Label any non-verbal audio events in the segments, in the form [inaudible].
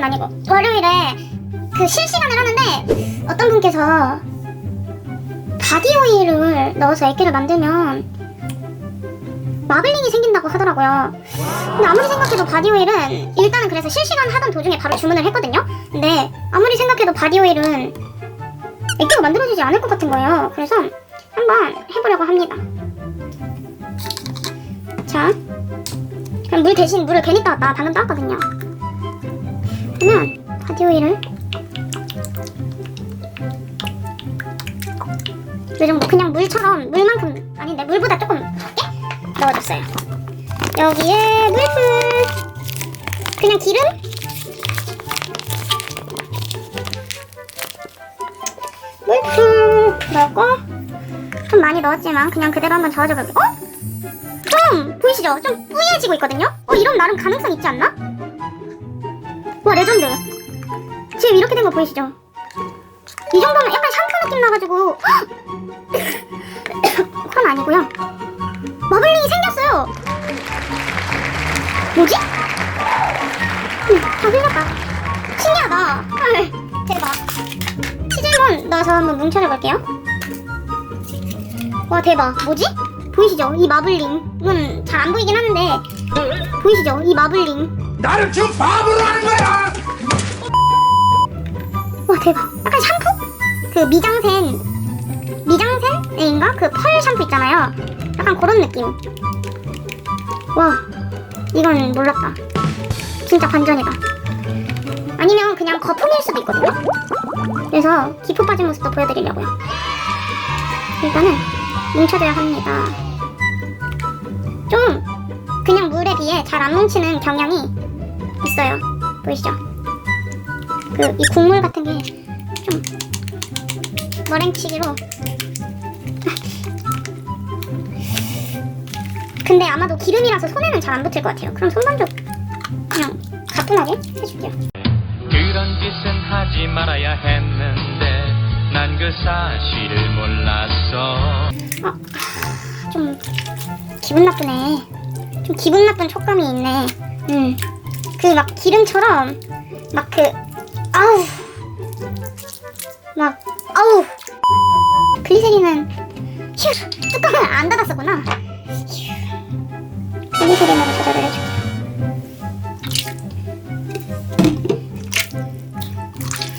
일요일은 아니고 월요일에 그 실시간을 하는데 어떤 분께서 바디 오일을 넣어서 액기를 만들면 마블링이 생긴다고 하더라고요. 근데 아무리 생각해도 바디 오일은 일단은 그래서 실시간 하던 도중에 바로 주문을 했거든요. 근데 아무리 생각해도 바디 오일은 액기가 만들어지지 않을 것 같은 거예요. 그래서 한번 해보려고 합니다. 자, 그럼 물 대신 물을 괜히 따왔다. 방금 따왔거든요. 그러면 바디 오일을 이 정도 그냥 물처럼 물만큼 아닌데 물보다 조금 적게 넣어줬어요. 여기에 물풀 그냥 기름 물풀 넣고 좀 많이 넣었지만 그냥 그대로 한번 저어줘 볼게요. 어? 좀 보이시죠? 좀 뿌얘지고 있거든요. 어 이런 나름 가능성 있지 않나? 와 레전드. 지금 이렇게 된 거 보이시죠? 이 정도면 약간 샴푸 느낌 나가지고 [coughs] 그건 아니고요. 마블링이 생겼어요. 뭐지? 음, 다 흘렸다. 신기하다. 헐, 대박. 치즈몬 넣어서 한번 뭉쳐줘볼게요. 와 대박. 뭐지? 보이시죠? 이 마블링은 잘 안 보이긴 하는데 보이시죠? 이 마블링. 나를 지금 바보로 하는 거야! 와 대박. 약간 샴푸? 그 미장센 미장센인가? 그 펄 샴푸 있잖아요. 약간 그런 느낌. 와 이건 몰랐다. 진짜 반전이다. 아니면 그냥 거품일 수도 있거든요. 그래서 기포 빠진 모습도 보여드리려고요. 일단은 뭉쳐줘야 합니다. 좀 그냥 물에 비해 잘 안 뭉치는 경향이 있어요. 보이시죠? 그 이 국물 같은 게 좀 머랭치기로 [laughs] 근데 아마도 기름이라서 손에는 잘 안 붙을 것 같아요. 그럼 손만족 그냥 가뿐하게 해줄게요. 그런 짓은 하지 말아야 했는데 난 그 사실을 몰랐어 좀 기분 나쁘네. 좀 기분 나쁜 촉감이 있네. 음. 그 막 기름처럼 막 그 아우 막 아우 글리세린은 휴 뚜껑을 안 닫았었구나. 휴. 글리세린으로 조절을 해줄게요.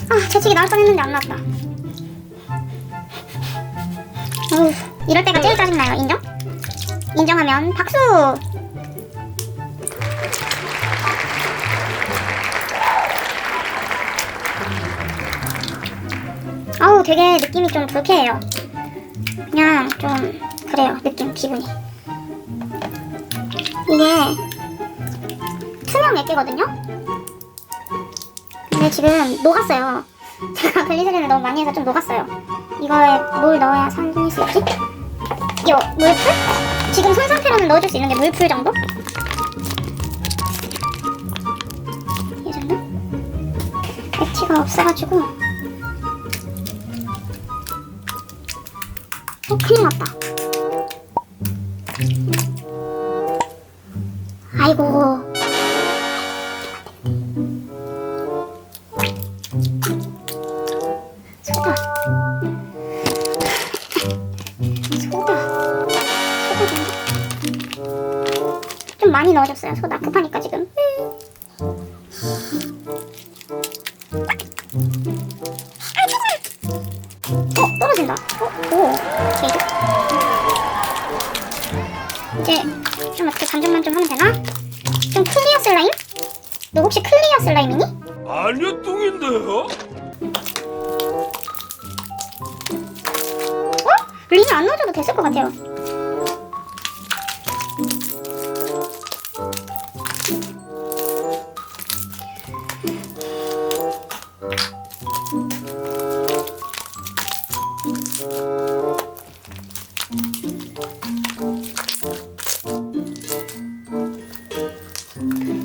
아 재채기 나올 뻔했는데 안 나왔다. 어우, 이럴 때가 제일 짜증나요. 인정? 인정하면 박수! 아우, 되게 느낌이 좀 불쾌해요. 그냥 좀, 그래요. 느낌, 기분이. 이게 투명 액기거든요? 근데 지금 녹았어요. [laughs] 제가 글리세린을 너무 많이 해서 좀 녹았어요. 이거에 뭘 넣어야 산성이 쓰지? 요 물풀? 지금 손 상태로는 넣어줄 수 있는 게 물풀 정도? 이 정도? 액체가 없어가지고 어 큰일 났다. 아이고. 소다. 소다. 소다 좀, 좀 많이 넣어줬어요. 소다 급하니까 지금 뚱인데요? 어? 링을 안 넣어줘도 됐을 것 같아요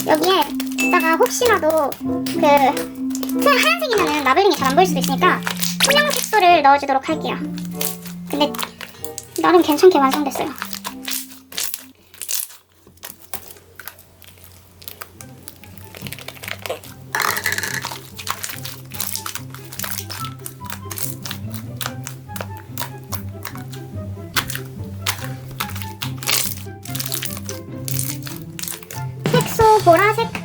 여기에 이따가 혹시라도 그 특히나 하얀색이면은 라벨링이 잘 안 보일 수도 있으니까 투명 색소를 넣어주도록 할게요. 근데 나름 괜찮게 완성됐어요. 보라색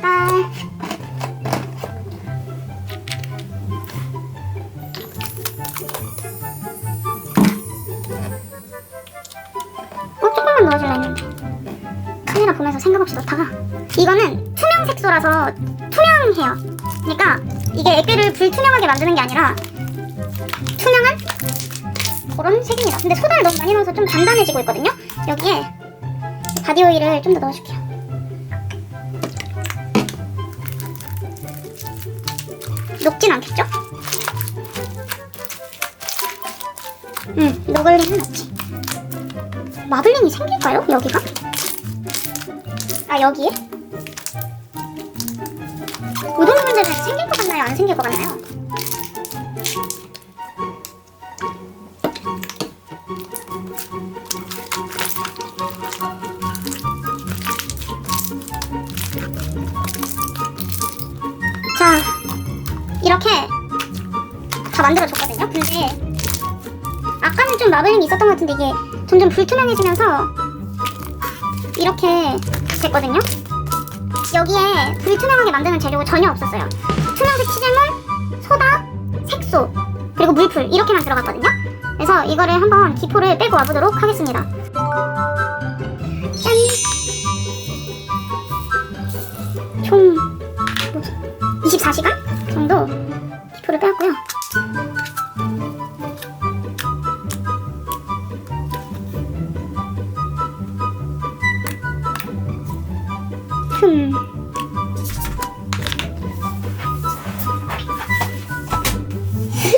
넣어줄라 했는데. 카메라 보면서 생각 없이 넣다가. 이거는 투명 색소라서 투명해요. 그러니까 이게 액괴를 불투명하게 만드는 게 아니라 투명한 그런 색입니다. 근데 소다를 너무 많이 넣어서 좀 단단해지고 있거든요. 여기에 바디 오일을 좀 더 넣어줄게요. 녹진 않겠죠? 응, 너글링은 없지. 마블링이 생길까요? 여기가? 아, 여기에? 우동분들은 생길 것 같나요? 안 생길 것 같나요? 자, 이렇게 다 만들어줬거든요. 근데 아까는 좀 마블링이 있었던 것 같은데 이게 점점 불투명해지면서 이렇게 됐거든요. 여기에 불투명하게 만드는 재료가 전혀 없었어요. 투명색 치즈물, 소다, 색소, 그리고 물풀 이렇게만 들어갔거든요. 그래서 이거를 한번 기포를 빼고 와보도록 하겠습니다. 짠! 총 뭐지? 24시간 정도 기포를 빼왔고요.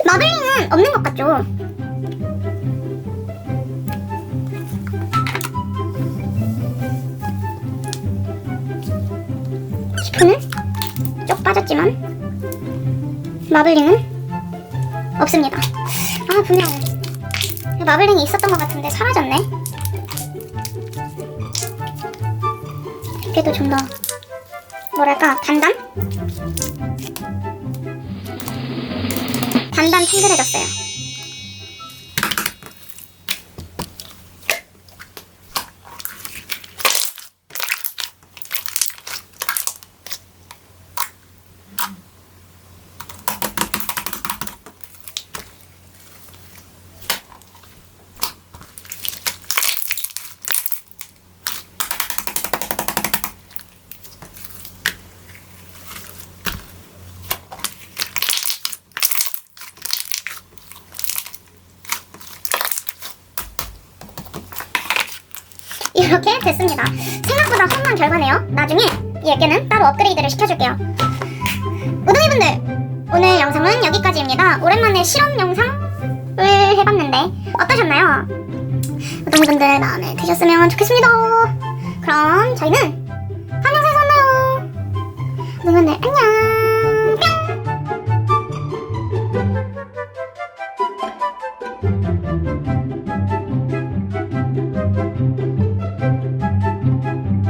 마블링은 없는 것 같죠? 기포는 쪽 빠졌지만 마블링은 없습니다. 아 분명 마블링이 있었던 것 같은데 사라졌네. 그래도 좀 더 뭐랄까 단단? 단단 탱글해졌어요. 이렇게 됐습니다. 생각보다 험한 결과네요. 나중에 이 액계는 따로 업그레이드를 시켜줄게요. 우동이분들 오늘 영상은 여기까지입니다. 오랜만에 실험 영상을 해봤는데 어떠셨나요? 우동이분들 마음에 드셨으면 좋겠습니다. 그럼 저희는 다음 영상에서 만나요. 우동이분들 안녕.